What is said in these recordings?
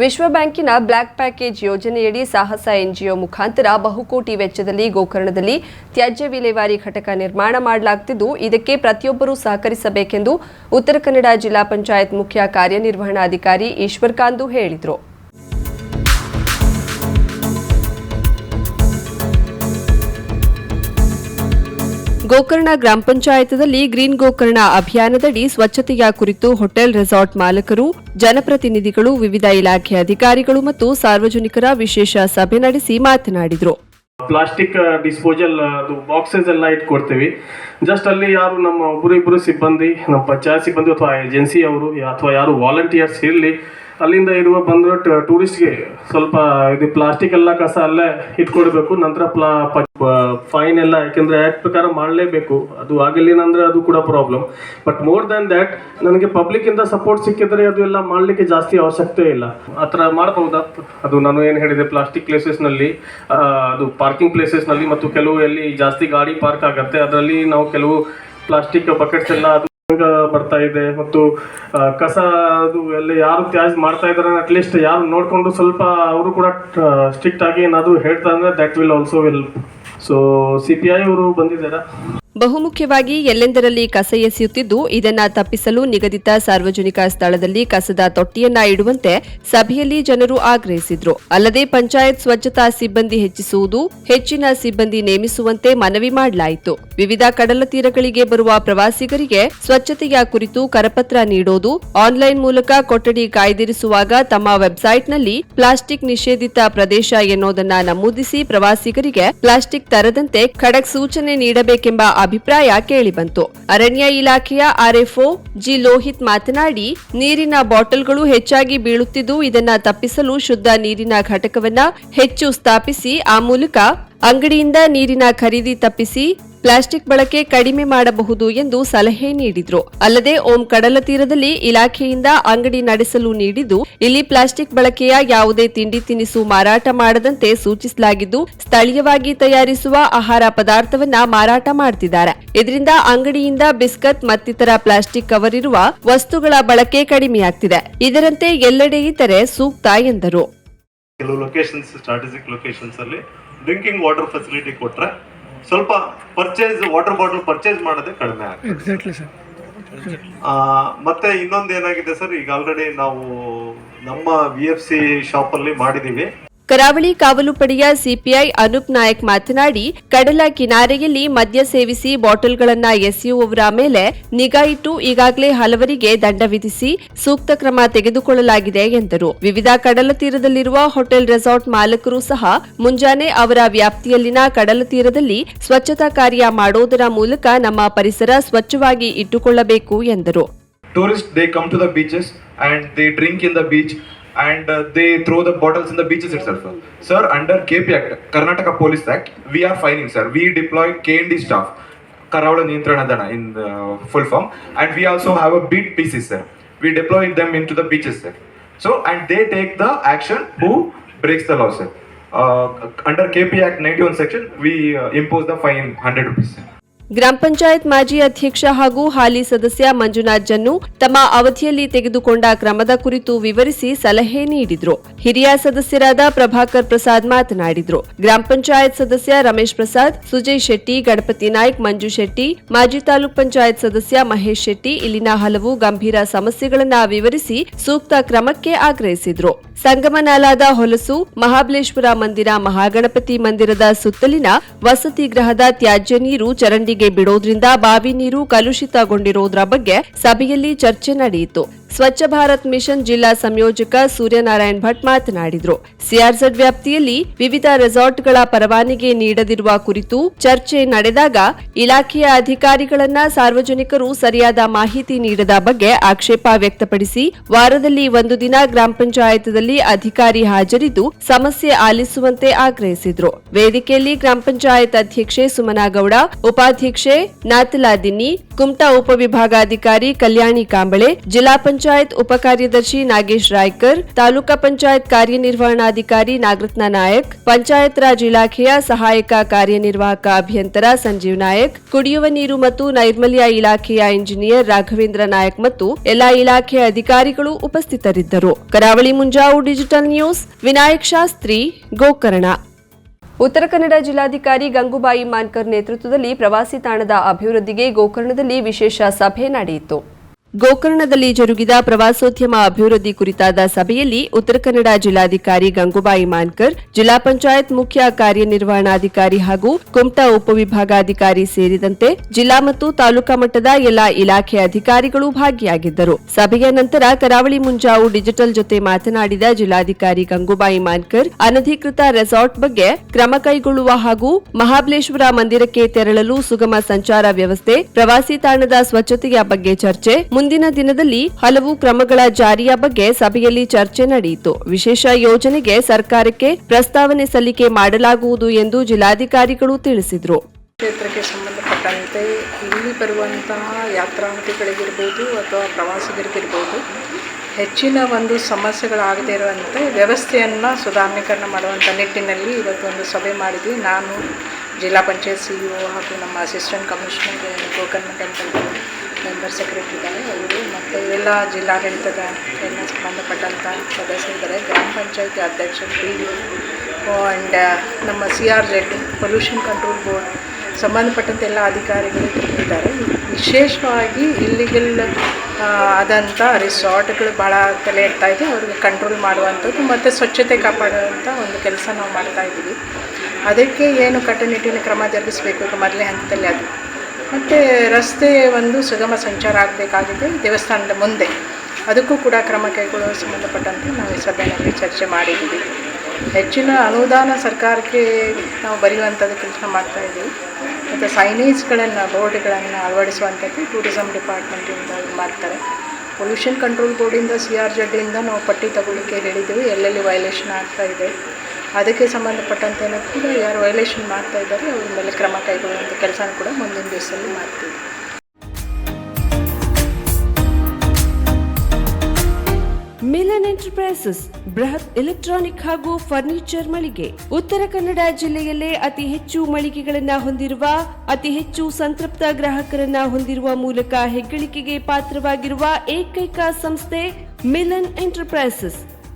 ವಿಶ್ವ ಬ್ಯಾಂಕಿನ black package ಯೋಜನೆಯಡಿ ಸಾಹಸ ಎನ್ಜಿಒ ಮುಖಾಂತರ ಬಹುಕೋಟಿ ವೆಚ್ಚದಲ್ಲಿ ಗೋಕರ್ಣದಲ್ಲಿ ತ್ಯಾಜ್ಯ ವಿಲೇವಾರಿ ಘಟಕ ನಿರ್ಮಾಣ ಮಾಡಲಾಗುತ್ತಿದ್ದು ಇದಕ್ಕೆ ಪ್ರತಿಯೊಬ್ಬರೂ ಸಹಕರಿಸಬೇಕೆಂದು ಉತ್ತರ ಕನ್ನಡ ಜಿಲ್ಲಾ ಪಂಚಾಯತ್ ಮುಖ್ಯ ಕಾರ್ಯನಿರ್ವಹಣಾಧಿಕಾರಿ ಈಶ್ವರ್ ಕಾಂದು ಹೇಳಿದರು. ಗೋಕರ್ಣ ಗ್ರಾಮ ಪಂಚಾಯತದಲ್ಲಿ ಗ್ರೀನ್ ಗೋಕರ್ಣ ಅಭಿಯಾನದಡಿ ಸ್ವಚ್ಛತೆಯ ಕುರಿತು ಹೋಟೆಲ್, ರೆಸಾರ್ಟ್ ಮಾಲಕರು, ಜನಪ್ರತಿನಿಧಿಗಳು, ವಿವಿಧ ಇಲಾಖೆ ಅಧಿಕಾರಿಗಳು ಮತ್ತು ಸಾರ್ವಜನಿಕರ ವಿಶೇಷ ಸಭೆ ನಡೆಸಿ ಮಾತನಾಡಿದರು. ಪ್ಲಾಸ್ಟಿಕ್ ಡಿಸ್ಪೋಸಲ್, ಅದು ಬಾಕ್ಸಸ್ ಎಲ್ಲ ಇಟ್ಕೊಡ್ತೀವಿ. ಜಸ್ಟ್ ಅಲ್ಲಿ ಯಾರು ನಮ್ಮ ಒಬ್ಬರಿಬ್ಬರು ಸಿಬ್ಬಂದಿ, ನಮ್ಮ ಪಂಚಾಯತ್ ಸಿಬ್ಬಂದಿ ಅಥವಾ ಏಜೆನ್ಸಿ ಅವರು, ಅಥವಾ ಯಾರು ವಾಲಂಟಿಯರ್ಸ್ ಇರಲಿ ಅಲ್ಲಿಂದ ಇರುವ ಬಂದು ಟೂರಿಸ್ಟ್ಗೆ ಸ್ವಲ್ಪ ಇದು ಪ್ಲಾಸ್ಟಿಕ್ ಎಲ್ಲ ಕಸ ಅಲ್ಲೇ ಇಟ್ಕೊಡ್ಬೇಕು ನಂತರ ಪ್ಲಾ ಫೈನ್ ಎಲ್ಲ, ಯಾಕೆಂದ್ರೆ ಆ್ಯಕ್ಟ್ ಪ್ರಕಾರ ಮಾಡಲೇಬೇಕು. ಅದು ಆಗಲಿಲ್ಲ ಅದು ಕೂಡ problem but more than that ನನಗೆ ಪಬ್ಲಿಕ್ ಇಂದ ಸಪೋರ್ಟ್ ಸಿಕ್ಕಿದ್ರೆ ಅದು ಎಲ್ಲ ಮಾಡಲಿಕ್ಕೆ ಜಾಸ್ತಿ ಅವಶ್ಯಕತೆ ಇಲ್ಲ. ಆ ಥರ ಮಾಡಬಹುದಾ? ಅದು ನಾನು ಏನು ಹೇಳಿದೆ ಪ್ಲಾಸ್ಟಿಕ್ ಪ್ಲೇಸಸ್ನಲ್ಲಿ ಅದು ಪಾರ್ಕಿಂಗ್ ಪ್ಲೇಸಸ್ನಲ್ಲಿ ಮತ್ತು ಕೆಲವು ಎಲ್ಲಿ ಜಾಸ್ತಿ ಗಾಡಿ ಪಾರ್ಕ್ ಆಗುತ್ತೆ, ಅದರಲ್ಲಿ ನಾವು ಕೆಲವು ಪ್ಲಾಸ್ಟಿಕ್ ಬಕೆಟ್ಸ್ ಎಲ್ಲ ಅದು ಬರ್ತಾ ಇದೆ ಮತ್ತು ಕಸ ಅದು ಎಲ್ಲ ಯಾರು ತ್ಯಾಜ್ ಮಾಡ್ತಾ ಇದ್ದಾರೆ ಅಟ್ಲೀಸ್ಟ್ ಯಾರು ನೋಡಿಕೊಂಡು ಸ್ವಲ್ಪ ಅವರು ಕೂಡ ಸ್ಟ್ರಿಕ್ಟ್ ಆಗಿ ಏನಾದರೂ ಹೇಳ್ತಾ ಅಂದ್ರೆ that will also will so C P I ಅವರು ಬಂದಿದ್ದಾರಾ? ಬಹುಮುಖ್ಯವಾಗಿ ಎಲ್ಲೆಂದರಲ್ಲಿ ಕಸ ಎಸೆಯುತ್ತಿದ್ದು, ಇದನ್ನ ತಪ್ಪಿಸಲು ನಿಗದಿತ ಸಾರ್ವಜನಿಕ ಸ್ಥಳದಲ್ಲಿ ಕಸದ ತೊಟ್ಟಿಯನ್ನ ಇಡುವಂತೆ ಸಭೆಯಲ್ಲಿ ಜನರು ಆಗ್ರಹಿಸಿದ್ರು. ಅಲ್ಲದೆ ಪಂಚಾಯತ್ ಸ್ವಚ್ಛತಾ ಸಿಬ್ಬಂದಿ ಹೆಚ್ಚಿಸುವುದು, ಹೆಚ್ಚಿನ ಸಿಬ್ಬಂದಿ ನೇಮಿಸುವಂತೆ ಮನವಿ ಮಾಡಲಾಯಿತು. ವಿವಿಧ ಕಡಲ ತೀರಗಳಿಗೆ ಬರುವ ಪ್ರವಾಸಿಗರಿಗೆ ಸ್ವಚ್ಛತೆಯ ಕುರಿತು ಕರಪತ್ರ ನೀಡೋದು, ಆನ್ಲೈನ್ ಮೂಲಕ ಕೊಠಡಿ ಕಾಯ್ದಿರಿಸುವಾಗ ತಮ್ಮ ವೆಬ್ಸೈಟ್ನಲ್ಲಿ ಪ್ಲಾಸ್ಟಿಕ್ ನಿಷೇಧಿತ ಪ್ರದೇಶ ಎನ್ನುವುದನ್ನ ನಮೂದಿಸಿ ಪ್ರವಾಸಿಗರಿಗೆ ಪ್ಲಾಸ್ಟಿಕ್ ತರದಂತೆ ಖಡಕ್ ಸೂಚನೆ ನೀಡಬೇಕೆಂಬ ಅಭಿಪ್ರಾಯ ಕೇಳಿಬಂತು. ಅರಣ್ಯ ಇಲಾಖೆಯ ಆರ್ಎಫ್ಒ ಜಿ. ಲೋಹಿತ್ ಮಾತನಾಡಿ, ನೀರಿನ ಬಾಟಲ್ಗಳು ಹೆಚ್ಚಾಗಿ ಬೀಳುತ್ತಿದ್ದು ಇದನ್ನ ತಪ್ಪಿಸಲು ಶುದ್ಧ ನೀರಿನ ಘಟಕವನ್ನ ಹೆಚ್ಚು ಸ್ಥಾಪಿಸಿ, ಆ ಮೂಲಕ ಅಂಗಡಿಯಿಂದ ನೀರಿನ ಖರೀದಿ ತಪ್ಪಿಸಿ ಪ್ಲಾಸ್ಟಿಕ್ ಬಳಕೆ ಕಡಿಮೆ ಮಾಡಬಹುದು ಎಂದು ಸಲಹೆ ನೀಡಿದ್ರು. ಅಲ್ಲದೆ ಓಂ ಕಡಲ ತೀರದಲ್ಲಿ ಇಲಾಖೆಯಿಂದ ಅಂಗಡಿ ನಡೆಸಲು ನೀಡಿದ್ದು, ಇಲ್ಲಿ ಪ್ಲಾಸ್ಟಿಕ್ ಬಳಕೆಯ ಯಾವುದೇ ತಿಂಡಿ ತಿನಿಸು ಮಾರಾಟ ಮಾಡದಂತೆ ಸೂಚಿಸಲಾಗಿದ್ದು, ಸ್ಥಳೀಯವಾಗಿ ತಯಾರಿಸುವ ಆಹಾರ ಪದಾರ್ಥವನ್ನ ಮಾರಾಟ ಮಾಡ್ತಿದ್ದಾರೆ. ಇದರಿಂದ ಅಂಗಡಿಯಿಂದ ಬಿಸ್ಕತ್ ಮತ್ತಿತರ ಪ್ಲಾಸ್ಟಿಕ್ ಕವರ್ ಇರುವ ವಸ್ತುಗಳ ಬಳಕೆ ಕಡಿಮೆಯಾಗ್ತಿದೆ. ಇದರಂತೆ ಎಲ್ಲೆಡೆ ಇದ್ದರೆ ಸೂಕ್ತ ಎಂದರು. ಕೆಲವು ಲೊಕೇಶನ್ಸ್ ಸ್ಟ್ರಾಟಜಿಕ್ ಲೊಕೇಶನ್ಸ್ ಅಲ್ಲಿ ಡ್ರಿಂಕಿಂಗ್ ವಾಟರ್ ಫೆಸಿಲಿಟಿ ಕೊಟ್ರೆ ಸ್ವಲ್ಪ ಪರ್ಚೇಸ್ ವಾಟರ್ ಬಾಟಲ್ ಪರ್ಚೇಸ್ ಮಾಡೋದೇ ಕಡಿಮೆ ಆಗುತ್ತೆ. ಎಕ್ಸಾಕ್ಟ್ಲಿ ಸರ್ ಆ, ಮತ್ತೆ ಇನ್ನೊಂದು ಏನಾಗಿದೆ ಸರ್ ಈಗ ಆಲ್ರೆಡಿ ನಾವು ನಮ್ಮ ವಿ ಎಫ್ ಸಿ ಶಾಪ್ ಅಲ್ಲಿ ಮಾಡಿದೀವಿ. ಕರಾವಳಿ ಕಾವಲು ಪಡೆಯ ಸಿಪಿಐ ಅನೂಪ್ ನಾಯಕ್ ಮಾತನಾಡಿ, ಕಡಲ ಕಿನಾರೆಯಲ್ಲಿ ಮದ್ಯ ಸೇವಿಸಿ ಬಾಟಲ್ಗಳನ್ನ ಎಸೆಯುವವರ ಮೇಲೆ ನಿಗಾ ಇಟ್ಟು ಈಗಾಗಲೇ ಹಲವರಿಗೆ ದಂಡ ವಿಧಿಸಿ ಸೂಕ್ತ ಕ್ರಮ ತೆಗೆದುಕೊಳ್ಳಲಾಗಿದೆ ಎಂದರು. ವಿವಿಧ ಕಡಲ ತೀರದಲ್ಲಿರುವ ಹೋಟೆಲ್ ರೆಸಾರ್ಟ್ ಮಾಲಕರು ಸಹ ಮುಂಜಾನೆ ಅವರ ವ್ಯಾಪ್ತಿಯಲ್ಲಿನ ಕಡಲ ತೀರದಲ್ಲಿ ಸ್ವಚ್ಛತಾ ಕಾರ್ಯ ಮಾಡೋದರ ಮೂಲಕ ನಮ್ಮ ಪರಿಸರ ಸ್ವಚ್ಛವಾಗಿ ಇಟ್ಟುಕೊಳ್ಳಬೇಕು ಎಂದರು. Tourists they come to the beaches and they drink in the beach. And uh, they throw the bottles in the beaches itself. Sir under kp act karnataka police act we are fining sir. We deploy knd staff karavada niyantrana dana in the full form. And we also have a beat pieces sir. We deploy them into the beaches sir. So and they take the action who breaks the law sir. Uh, under kp act 91 section we uh, impose the fine 100 rupees sir. ಗ್ರಾಮ ಪಂಚಾಯತ್ ಮಾಜಿ ಅಧ್ಯಕ್ಷ ಹಾಗೂ ಹಾಲಿ ಸದಸ್ಯ ಮಂಜುನಾಥ್ ಜನ್ನು ತಮ್ಮ ಅವಧಿಯಲ್ಲಿ ತೆಗೆದುಕೊಂಡ ಕ್ರಮದ ಕುರಿತು ವಿವರಿಸಿ ಸಲಹೆ ನೀಡಿದ್ರು. ಹಿರಿಯ ಸದಸ್ಯರಾದ ಪ್ರಭಾಕರ್ ಪ್ರಸಾದ್ ಮಾತನಾಡಿದ್ರು. ಗ್ರಾಮ ಪಂಚಾಯತ್ ಸದಸ್ಯ ರಮೇಶ್ ಪ್ರಸಾದ್, ಸುಜಯ್ ಶೆಟ್ಟಿ, ಗಣಪತಿ ನಾಯ್ಕ್, ಮಂಜು ಶೆಟ್ಟಿ, ಮಾಜಿ ತಾಲೂಕ್ ಪಂಚಾಯತ್ ಸದಸ್ಯ ಮಹೇಶ್ ಶೆಟ್ಟಿ ಇಲ್ಲಿನ ಹಲವು ಗಂಭೀರ ಸಮಸ್ಯೆಗಳನ್ನ ವಿವರಿಸಿ ಸೂಕ್ತ ಕ್ರಮಕ್ಕೆ ಆಗ್ರಹಿಸಿದ್ರು. ಸಂಗಮನಾಲಾದ ಹೊಲಸು, ಮಹಾಬಲೇಶ್ವರ ಮಂದಿರ, ಮಹಾಗಣಪತಿ ಮಂದಿರದ ಸುತ್ತಲಿನ ವಸತಿ ಗೃಹದ ತ್ಯಾಜ್ಯ ನೀರು ಚರಂಡಿಗೆ ಬಿಡೋದ್ರಿಂದ ಬಾವಿ ನೀರು ಕಲುಷಿತಗೊಂಡಿರೋದ್ರ ಬಗ್ಗೆ ಸಭೆಯಲ್ಲಿ ಚರ್ಚೆ ನಡೆಯಿತು. ಸ್ವಚ್ಛ ಭಾರತ್ ಮಿಷನ್ ಜಿಲ್ಲಾ ಸಂಯೋಜಕ ಸೂರ್ಯನಾರಾಯಣ್ ಭಟ್ ಮಾತನಾಡಿದರು. ಸಿಆರ್ಝೆಡ್ ವ್ಯಾಪ್ತಿಯಲ್ಲಿ ವಿವಿಧ ರೆಸಾರ್ಟ್ಗಳ ಪರವಾನಿಗೆ ನೀಡದಿರುವ ಕುರಿತು ಚರ್ಚೆ ನಡೆದಾಗ ಇಲಾಖೆಯ ಅಧಿಕಾರಿಗಳನ್ನ ಸಾರ್ವಜನಿಕರು ಸರಿಯಾದ ಮಾಹಿತಿ ನೀಡದ ಬಗ್ಗೆ ಆಕ್ಷೇಪ ವ್ಯಕ್ತಪಡಿಸಿ ವಾರದಲ್ಲಿ ಒಂದು ದಿನ ಗ್ರಾಮ ಪಂಚಾಯತದಲ್ಲಿ ಅಧಿಕಾರಿ ಹಾಜರಿದ್ದು ಸಮಸ್ಯೆ ಆಲಿಸುವಂತೆ ಆಗ್ರಹಿಸಿದರು. ವೇದಿಕೆಯಲ್ಲಿ ಗ್ರಾಮ ಪಂಚಾಯತ್ ಅಧ್ಯಕ್ಷೆ ಸುಮನಾಗೌಡ, ಉಪಾಧ್ಯಕ್ಷೆ ನಾತಲಾ ದಿನ್ನಿ ಕುಮಟಾ ಉಪವಿಭಾಗಾಧಿಕಾರಿ ಕಲ್ಯಾಣಿ ಕಾಂಬಳೆ, ಜಿಲ್ಲಾ ಪಂಚಾಯತ್ ಉಪಕಾರ್ಯದರ್ಶಿ ನಾಗೇಶ್ ರಾಯ್ಕರ್, ತಾಲೂಕಾ ಪಂಚಾಯತ್ ಕಾರ್ಯನಿರ್ವಹಣಾಧಿಕಾರಿ ನಾಗರತ್ನ ನಾಯಕ್, ಪಂಚಾಯತ್ ರಾಜ್ ಇಲಾಖೆಯ ಸಹಾಯಕ ಕಾರ್ಯನಿರ್ವಾಹಕ ಅಭಿಯಂತರ ಸಂಜೀವ್ ನಾಯಕ್, ಕುಡಿಯುವ ನೀರು ಮತ್ತು ನೈರ್ಮಲ್ಯ ಇಲಾಖೆಯ ಇಂಜಿನಿಯರ್ ರಾಘವೇಂದ್ರ ನಾಯಕ್ ಮತ್ತು ಎಲ್ಲಾ ಇಲಾಖೆಯ ಅಧಿಕಾರಿಗಳು ಉಪಸ್ಥಿತರಿದ್ದರು. Karavali Munjavu digital news, Vinayak Shastri, Gokarna. ಉತ್ತರ ಕನ್ನಡ ಜಿಲ್ಲಾಧಿಕಾರಿ ಗಂಗೂಬಾಯಿ ಮಾನ್ಕರ್ ನೇತೃತ್ವದಲ್ಲಿ ಪ್ರವಾಸಿ ತಾಣದ ಅಭಿವೃದ್ಧಿಗೆ ಗೋಕರ್ಣದಲ್ಲಿ ವಿಶೇಷ ಸಭೆ ನಡೆಯಿತು. ಗೋಕರ್ಣದಲ್ಲಿ ಜರುಗಿದ ಪ್ರವಾಸೋದ್ಯಮ ಅಭಿವೃದ್ಧಿ ಕುರಿತಾದ ಸಭೆಯಲ್ಲಿ ಉತ್ತರ ಕನ್ನಡ ಜಿಲ್ಲಾಧಿಕಾರಿ ಗಂಗೂಬಾಯಿ ಮಾನ್ಕರ್, ಜಿಲ್ಲಾ ಪಂಚಾಯತ್ ಮುಖ್ಯ ಕಾರ್ಯನಿರ್ವಹಣಾಧಿಕಾರಿ ಹಾಗೂ ಕುಮಟಾ ಉಪವಿಭಾಗಾಧಿಕಾರಿ ಸೇರಿದಂತೆ ಜಿಲ್ಲಾ ಮತ್ತು ತಾಲೂಕಾ ಮಟ್ಟದ ಎಲ್ಲಾ ಇಲಾಖೆ ಅಧಿಕಾರಿಗಳು ಭಾಗಿಯಾಗಿದ್ದರು. ಸಭೆಯ ನಂತರ ಕರಾವಳಿ ಮುಂಜಾವು ಡಿಜಿಟಲ್ ಜೊತೆ ಮಾತನಾಡಿದ ಜಿಲ್ಲಾಧಿಕಾರಿ ಗಂಗೂಬಾಯಿ ಮಾನ್ಕರ್, ಅನಧಿಕೃತ ರೆಸಾರ್ಟ್ ಬಗ್ಗೆ ಕ್ರಮ ಕೈಗೊಳ್ಳುವ ಹಾಗೂ ಮಹಾಬಲೇಶ್ವರ ಮಂದಿರಕ್ಕೆ ತೆರಳಲು ಸುಗಮ ಸಂಚಾರ ವ್ಯವಸ್ಥೆ, ಪ್ರವಾಸಿ ತಾಣದ ಸ್ವಚ್ಛತೆಯ ಬಗ್ಗೆ ಚರ್ಚೆ ಮುಂದಿನ ದಿನದಲ್ಲಿ ಹಲವು ಕ್ರಮಗಳ ಜಾರಿಯ ಬಗ್ಗೆ ಸಭೆಯಲ್ಲಿ ಚರ್ಚೆ ನಡೆಯಿತು. ವಿಶೇಷ ಯೋಜನೆಗೆ ಸರ್ಕಾರಕ್ಕೆ ಪ್ರಸ್ತಾವನೆ ಸಲ್ಲಿಕೆ ಮಾಡಲಾಗುವುದು ಎಂದು ಜಿಲ್ಲಾಧಿಕಾರಿಗಳು ತಿಳಿಸಿದರು. ಕ್ಷೇತ್ರಕ್ಕೆ ಸಂಬಂಧಪಟ್ಟಂತೆ ಇಲ್ಲಿ ಬರುವಂತಹ ಯಾತ್ರಾರ್ಥಿಗಳಿಗಿರ್ಬೋದು ಅಥವಾ ಪ್ರವಾಸಿಗರಿಗಿರ್ಬೋದು ಹೆಚ್ಚಿನ ಒಂದು ಸಮಸ್ಯೆಗಳಾಗದೇ ಇರುವಂತೆ ವ್ಯವಸ್ಥೆಯನ್ನು ಸುಧಾರಣೀಕರಣ ಮಾಡುವಂಥ ನಿಟ್ಟಿನಲ್ಲಿ ಇವತ್ತೊಂದು ಸಭೆ ಮಾಡಿದ್ವಿ. ನಾನು ಜಿಲ್ಲಾ ಪಂಚಾಯತ್ ಸಿ ಇ ಹಾಗೂ ನಮ್ಮ assistant commissioner Gokarna temple member secretary ಇದ್ದಾರೆ. ಅವರು ಮತ್ತು ಎಲ್ಲ ಜಿಲ್ಲಾಡಳಿತದ ಎಲ್ಲ ಸಂಬಂಧಪಟ್ಟಂಥ ಸದಸ್ಯರಿದ್ದಾರೆ ಗ್ರಾಮ ಪಂಚಾಯತಿ ಅಧ್ಯಕ್ಷ ಪಿ ಆ್ಯಂಡ್ ನಮ್ಮ C R Z pollution control board ಸಂಬಂಧಪಟ್ಟಂತೆ ಎಲ್ಲ ಅಧಿಕಾರಿಗಳು ಇದ್ದಾರೆ. ವಿಶೇಷವಾಗಿ ಇಲ್ಲಿಗಲ್ ಆದಂಥ ರಿಸಾರ್ಟ್ಗಳು ಭಾಳ ತಲೆ ಇಡ್ತಾ ಇದೆ. ಅವ್ರಿಗೆ ಕಂಟ್ರೋಲ್ ಮಾಡುವಂಥದ್ದು ಮತ್ತು ಸ್ವಚ್ಛತೆ ಕಾಪಾಡುವಂಥ ಒಂದು ಕೆಲಸ ನಾವು ಮಾಡ್ತಾ ಇದ್ದೀವಿ. ಅದಕ್ಕೆ ಏನು ಕಟ್ಟುನಿಟ್ಟಿನ ಕ್ರಮ ಜರುಗಿಸಬೇಕು ಈಗ ಮೊದಲನೇ ಹಂತದಲ್ಲಿ ಅದು. ಮತ್ತು ರಸ್ತೆ ಒಂದು ಸುಗಮ ಸಂಚಾರ ಆಗಬೇಕಾಗಿದೆ ದೇವಸ್ಥಾನದ ಮುಂದೆ. ಅದಕ್ಕೂ ಕೂಡ ಕ್ರಮ ಕೈಗೊಳ್ಳುವ ಸಂಬಂಧಪಟ್ಟಂತೆ ನಾವು ಈ ಸಭೆಯಲ್ಲಿ ಚರ್ಚೆ ಮಾಡಿದ್ದೀವಿ. ಹೆಚ್ಚಿನ ಅನುದಾನ ಸರ್ಕಾರಕ್ಕೆ ನಾವು ಬರೆಯುವಂಥದ್ದು ಕೆಲಸ ಮಾಡ್ತಾ ಇದ್ದೀವಿ. ಮತ್ತು ಸೈನೇಜ್ಗಳನ್ನು ಬೋರ್ಡ್ಗಳನ್ನು ಅಳವಡಿಸುವಂಥದ್ದು ಟೂರಿಸಮ್ ಡಿಪಾರ್ಟ್ಮೆಂಟಿಂದ ಮಾಡ್ತಾರೆ. ಪೊಲ್ಯೂಷನ್ ಕಂಟ್ರೋಲ್ ಬೋರ್ಡಿಂದ ಸಿ ಆರ್ ಜಡ್ಡಿಂದ ನಾವು ಪಟ್ಟಿ ತಗೊಳ್ಳಿಕ್ಕೆ ಹೇಳಿದ್ದೀವಿ. ಎಲ್ಲೆಲ್ಲಿ ವೈಲೇಷನ್ ಆಗ್ತಾ ಇದೆ. ಅದಕ್ಕೆ ಸಂಬಂಧಪಟ್ಟಂತೆ ಕೂಡ ಯಾರು ವೈಲೇಷನ್ ಮಾಡ್ತಾ ಇದ್ದಾರೆ, ಅವ್ರ ಮೇಲೆ ಕ್ರಮ ಕೈಗೊಳ್ಳುವಂಥ ಕೆಲಸನೂ ಕೂಡ ಮುಂದಿನ ದಿವಸದಲ್ಲಿ ಮಾಡ್ತೀವಿ. ಮಿಲನ್ ಎಂಟರ್ಪ್ರೈಸಸ್, ಬೃಹತ್ ಎಲೆಕ್ಟ್ರಾನಿಕ್ ಹಾಗೂ ಫರ್ನಿಚರ್ ಮಳಿಗೆ. ಉತ್ತರ ಕನ್ನಡ ಜಿಲ್ಲೆಯಲ್ಲೇ ಅತಿ ಹೆಚ್ಚು ಮಳಿಗೆಗಳನ್ನು ಹೊಂದಿರುವ, ಅತಿ ಹೆಚ್ಚು ಸಂತೃಪ್ತ ಗ್ರಾಹಕರನ್ನ ಹೊಂದಿರುವ ಮೂಲಕ ಹೆಗ್ಗಳಿಕೆಗೆ ಪಾತ್ರವಾಗಿರುವ ಏಕೈಕ ಸಂಸ್ಥೆ ಮಿಲನ್ ಎಂಟರ್ಪ್ರೈಸಸ್.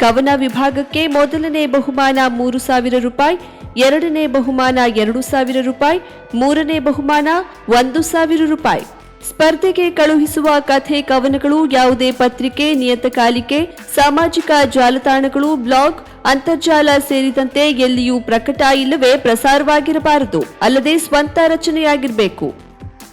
ಕವನ ವಿಭಾಗಕ್ಕೆ ಮೊದಲನೇ ಬಹುಮಾನ ಮೂರು ಸಾವಿರ ರೂಪಾಯಿ, ಎರಡನೇ ಬಹುಮಾನ ಎರಡು ಸಾವಿರ ರೂಪಾಯಿ, ಮೂರನೇ ಬಹುಮಾನ ಒಂದು ಸಾವಿರ ರೂಪಾಯಿ. ಸ್ಪರ್ಧೆಗೆ ಕಳುಹಿಸುವ ಕಥೆ ಕವನಗಳು ಯಾವುದೇ ಪತ್ರಿಕೆ ನಿಯತಕಾಲಿಕೆ ಸಾಮಾಜಿಕ ಜಾಲತಾಣಗಳು, ಬ್ಲಾಗ್, ಅಂತರ್ಜಾಲ ಸೇರಿದಂತೆ ಎಲ್ಲಿಯೂ ಪ್ರಕಟ ಇಲ್ಲವೇ ಪ್ರಸಾರವಾಗಿರಬಾರದು. ಅಲ್ಲದೆ ಸ್ವಂತ ರಚನೆಯಾಗಿರಬೇಕು.